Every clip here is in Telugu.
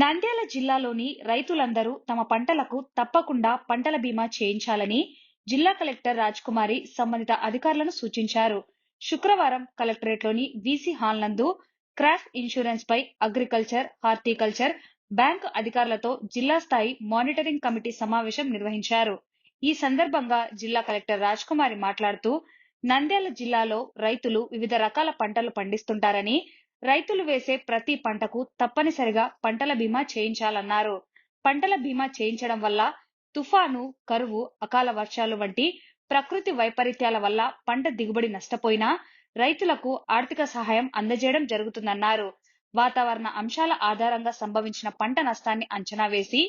నంద్యాల జిల్లాలోని రైతులందరూ తమ పంటలకు తప్పకుండా పంటల బీమా చేయించాలని జిల్లా కలెక్టర్ రాజ్కుమారి సంబంధిత అధికారులను సూచించారు. శుక్రవారం కలెక్టరేట్లోని వీసీ హాల్ నందు క్రాప్ ఇన్సూరెన్స్ పై అగ్రికల్చర్ హార్టికల్చర్ బ్యాంకు అధికారులతో జిల్లా స్థాయి మానిటరింగ్ కమిటీ సమావేశం నిర్వహించారు. ఈ సందర్భంగా జిల్లా కలెక్టర్ రాజ్కుమారి మాట్లాడుతూ నంద్యాల జిల్లాలో రైతులు వివిధ రకాల పంటలు పండిస్తుంటారని రైతులు వేసే ప్రతి పంటకు తప్పనిసరిగా పంటల బీమా చేయించాలన్నారు. పంటల బీమా చేయించడం వల్ల తుఫాను కరువు అకాల వర్షాలు వంటి ప్రకృతి వైపరీత్యాల వల్ల పంట దిగుబడి నష్టపోయినా రైతులకు ఆర్థిక సహాయం అందజేయడం జరుగుతుందన్నారు. వాతావరణ అంశాల ఆధారంగా సంభవించిన పంట నష్టాన్ని అంచనా వేసి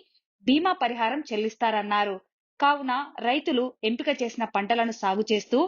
బీమా పరిహారం చెల్లిస్తారన్నారు. కావున రైతులు ఎంపిక చేసిన పంటలను సాగు చేస్తూ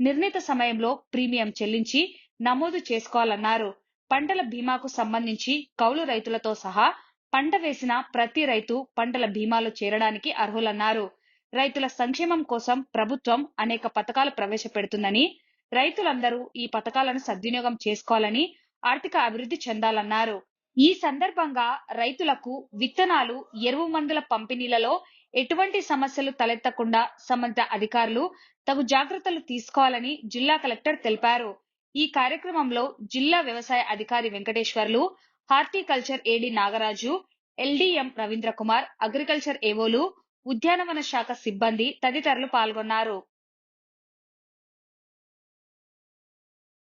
నిర్ణీత సమయంలో ప్రీమియం చెల్లించి నమోదు చేసుకోవాలన్నారు. పంటల బీమాకు సంబంధించి కౌలు రైతులతో సహా పంట వేసిన ప్రతి రైతు పంటల బీమాలో చేరడానికి అర్హులన్నారు. రైతుల సంక్షేమం కోసం ప్రభుత్వం అనేక పథకాలు ప్రవేశపెడుతుందని రైతులందరూ ఈ పథకాలను సద్వినియోగం చేసుకోవాలని ఆర్థిక అభివృద్ధి చెందాలన్నారు. ఈ సందర్భంగా రైతులకు విత్తనాలు ఎరువు మందుల పంపిణీలలో ఎటువంటి సమస్యలు తలెత్తకుండా సంబంధిత అధికారులు తగు జాగ్రత్తలు తీసుకోవాలని జిల్లా కలెక్టర్ తెలిపారు. ఈ కార్యక్రమంలో జిల్లా వ్యవసాయ అధికారి Venkateswarlu horticulture AD Nagaraju LDM Ravindra Kumar agriculture ఏవోలు ఉద్యానవన శాఖ సిబ్బంది తదితరులు పాల్గొన్నారు.